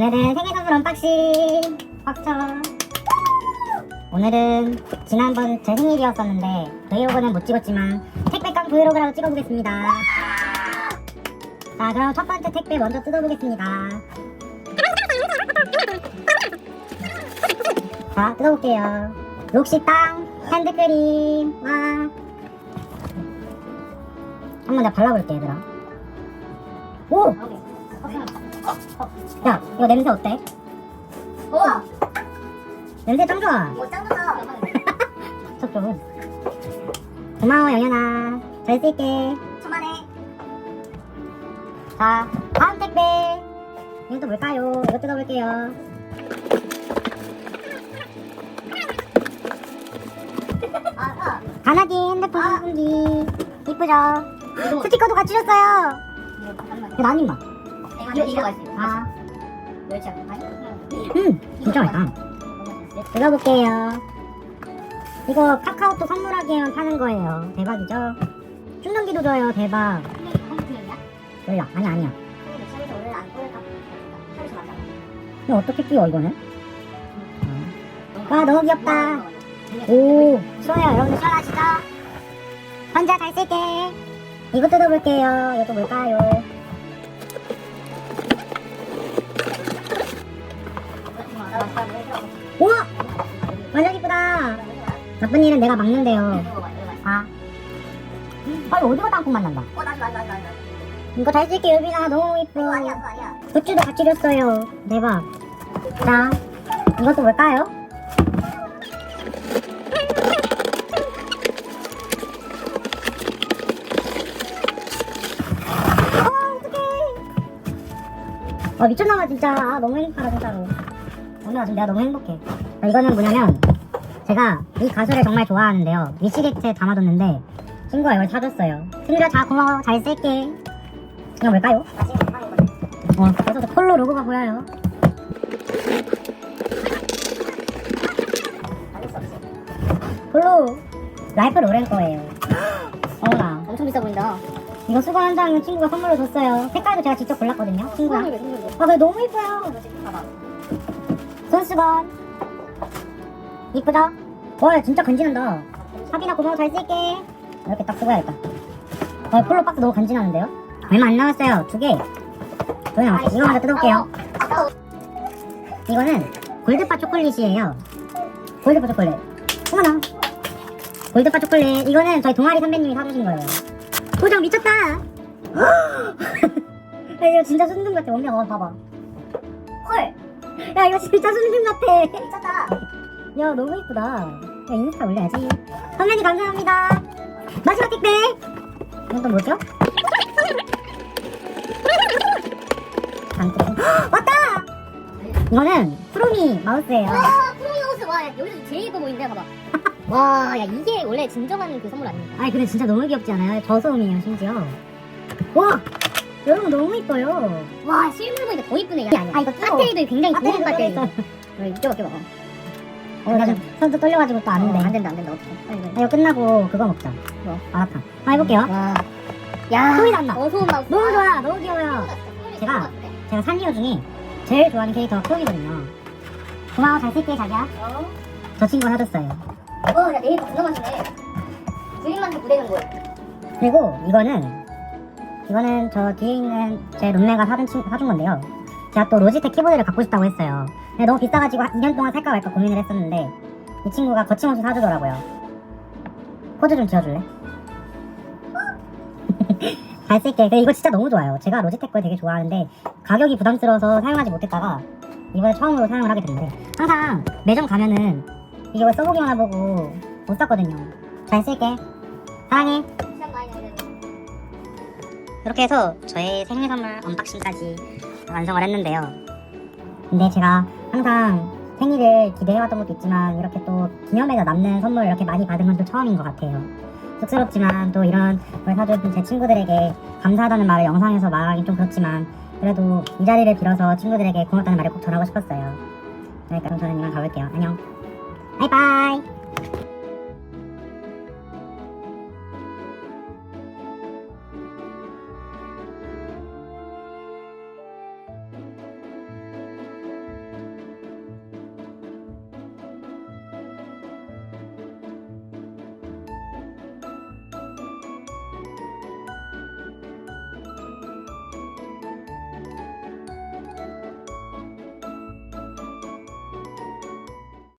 오늘은 생일 선물 언박싱. 확정. 오늘은 지난번 제 생일이었었는데 브이로그는 못 찍었지만 택배깡 브이로그라도 찍어보겠습니다. 자 그럼 첫 번째 택배 먼저 뜯어보겠습니다. 자 뜯어볼게요. 록시땅 핸드크림. 와. 한번 내가 발라볼게 얘들아. 오! 야 이거 냄새 어때? 우와 냄새 짱 좋아. 뭐 짱좋다. 저쪽 고마워 영현아. 잘 쓸게. 천만에. 자 다음 택배. 이건 또 뭘까요? 이거 뜯어볼게요. 가나디 핸드폰 선풍기. 이쁘죠? 이거 스티커도 같이 줬어요. 잠깐만 이거 나님 맛 이거 아, 멸치 안 맛있어 음, 진짜 맛있다. 뜯어볼게요. 이거 카카오톡 선물하기에만 파는 거예요. 대박이죠? 충전기도 줘요 대박. 몰라 아니야 아니야. 이거 어떻게 끼워 이거는? 와 너무 귀엽다. 오. 시원해요 여러분들 시원하시죠? 혼자 잘 쓸게. 이거 뜯어볼게요. 이것도 뭘까요? 우와! 완전 이쁘다. 나쁜 일은 내가 막는데요. 아. 아, 이거 오징어 땅콩 맛 난다. 이거 잘 쓸게 유빈아. 너무 이뻐 굿즈도 같이 줬어요. 대박. 자 이것도 뭘까요? 아 어떡해. 아 미쳤나봐 진짜. 아, 너무 행복하다 진짜로 오늘 아침 내가 너무 행복해. 아, 이거는 뭐냐면 제가 이 가수를 정말 좋아하는데요. 위시객체 담아뒀는데 친구가 이걸 사줬어요. 친구야 자 고마워. 잘 쓸게. 이거 뭘까요? 어 그래서 폴로 로고가 보여요. 폴로 라이프 로렌 거예요. 어머나 엄청 비싸 보인다. 이거 수건 한 장은 친구가 선물로 줬어요. 색깔도 제가 직접 골랐거든요 친구랑 아 근데 너무 이뻐요. 봐봐 손수건 이쁘죠? 와 진짜 간지난다. 사비나 고마워 잘 쓸게. 이렇게 딱 쓰고야겠다. 와 폴로 박스 너무 간지나는데요? 얼마 안 남았어요. 두개. 남았어요 이거 먼저 뜯어볼게요. 이거는 골드바 초콜릿이에요. 골드바 초콜릿. 어머나. 골드바 초콜릿. 이거는 저희 동아리 선배님이 사주신 거예요. 도장 미쳤다. 야, 이거 진짜 순둥 같아. 원명 어 봐봐. 헐 야 이거 진짜 순둥 같아. 미쳤다. 야 너무 이쁘다. 야 인스타 올려야지. 선배님 감사합니다. 마지막 택배. 이건 또 뭐죠? 장투 왔다! 이거는 프로미 마우스예요. 와 프로미우스. 와 여기서 제일 예뻐 보이는데 봐봐. 와 야 이게 원래 진정한 그 선물 아닙니까? 아니 근데 진짜 너무 귀엽지 않아요? 저소음이에요 심지어. 와 여러분 너무 이뻐요. 와 실물 보니까 더 이쁘네. 아니, 아니, 이거 끼워. 배터리도 굉장히 좋은 배터리도 배터리 이거 껴봐 껴봐 어, 나 지금 손도 떨려가지고 또 안 돼. 안 된다 안 된다. 어떡해 빨리 아, 이거 끝나고 그거 먹자. 뭐? 마라탕. 아 해볼게요. 와 야 소리 난다. 어소음 나 너무 좋아 너무 귀여워요. 제가 제가 산리오 중에 제일 좋아하는 캐릭터가 크롬이거든요. 고마워 잘 쓸게 자기야. 저 친구가 사줬어요. 어야 내일 맛있네. 주인만테 부대는 거야 그리고 이거는 이거는 저 뒤에 있는 제 룸메가 사준, 친, 사준 건데요. 제가 또 로지텍 키보드를 갖고 싶다고 했어요. 근데 너무 비싸가지고 한 2년 동안 살까 말까 고민을 했었는데 이 친구가 거침없이 사주더라고요. 코드 좀 지어줄래? 잘 쓸게. 근데 이거 진짜 너무 좋아요. 제가 로지텍 걸 되게 좋아하는데 가격이 부담스러워서 사용하지 못했다가 이번에 처음으로 사용을 하게 됐는데 항상 매점 가면은 이거 써보기만 해보고 못 샀거든요. 잘 쓸게. 사랑해 이렇게 해서 저의 생일 선물 언박싱까지 완성을 했는데요. 근데 제가 항상 생일을 기대해왔던 것도 있지만 이렇게 또 기념에서 남는 선물 이렇게 많이 받은 건 또 처음인 것 같아요. 쑥스럽지만 또 이런 걸 사준 제 친구들에게 감사하다는 말을 영상에서 말하기 좀 그렇지만 그래도 이 자리를 빌어서 친구들에게 고맙다는 말을 꼭 전하고 싶었어요. 그러니까 그럼 저는 이만 가볼게요. 안녕. 바이바이.